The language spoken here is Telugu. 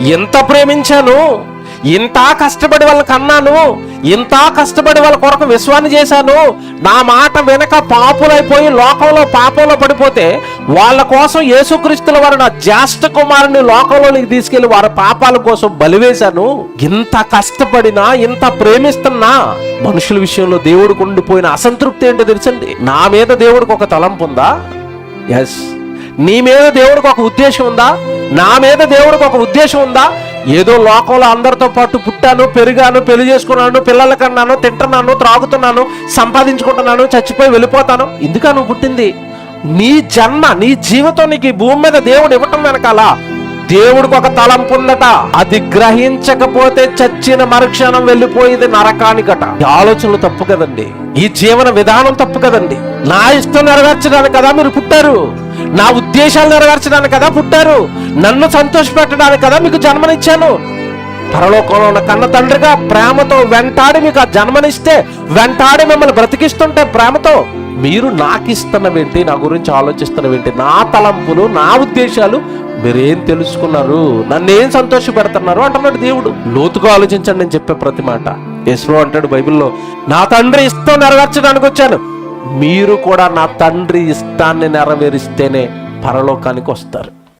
ఎంత ప్రేమించాను ఇంత కష్టపడి వాళ్ళకి అన్నాను ఇంత కష్టపడి వాళ్ళ కొరకు విశ్వాన్ని చేశాను నా మాట వెనక పాపులైపోయి లోకంలో పాపంలో పడిపోతే వాళ్ళ కోసం యేసుక్రీస్తుల వారు నా జ్యేష్ఠ కుమారుని లోకంలోనికి తీసుకెళ్ళి వారి పాపాల కోసం బలివేశాను ఇంత కష్టపడినా ఇంత ప్రేమిస్తున్నా మనుషుల విషయంలో దేవుడికి ఉండిపోయిన అసంతృప్తి ఏంటో తెలుసండి? నా మీద దేవుడికి ఒక తలంపు ఉందా? ఎస్ నీ మీద దేవుడికి ఒక ఉద్దేశం ఉందా? నా మీద దేవుడికి ఒక ఉద్దేశం ఉందా? ఏదో లోకంలో అందరితో పాటు పుట్టాను పెరిగాను పెళ్ళి చేసుకున్నాను పిల్లల కన్నాను తింటున్నాను త్రాగుతున్నాను సంపాదించుకుంటున్నాను చచ్చిపోయి వెళ్ళిపోతాను. ఎందుకా నువ్వు పుట్టింది? నీ జన్మ నీ జీవితం నీకు ఈ భూమి మీద దేవుడు ఇవ్వటం వెనకాల దేవుడికి ఒక తలంపు ఉందట. అది గ్రహించకపోతే చచ్చిన మరుక్షణం వెళ్ళిపోయేది నరకానికట. ఈ ఆలోచనలు తప్పు కదండి. ఈ జీవన విధానం తప్పు కదండి. నా ఇష్టం నెరవేర్చడానికి కదా మీరు పుట్టారు. నా ఉద్దేశాలు నెరవేర్చడానికి కదా పుట్టారు. నన్ను సంతోషపెట్టడానికి కదా మీకు జన్మనిచ్చాను. పరలోకంలో ఉన్న కన్న తండ్రిగా ప్రేమతో వెంటాడి మీకు ఆ జన్మనిస్తే వెంటాడి మిమ్మల్ని బ్రతికిస్తుంటే ప్రేమతో మీరు నాకు ఇస్తున్నవేంటి నా గురించి ఆలోచిస్తున్నవేంటి నా తలంపులు నా ఉద్దేశాలు మీరేం తెలుసుకున్నారు నన్నేం సంతోష పెడుతున్నారు అంటున్నాడు దేవుడు. లోతుగా ఆలోచించండి నేను చెప్పే ప్రతి మాట. యశ్వ అంటాడు బైబిల్లో నా తండ్రి ఇష్టం నెరవేర్చడానికి వచ్చాను. మీరు కూడా నా తండ్రి ఇష్టాన్ని నెరవేరిస్తేనే పరలోకానికి వస్తారు.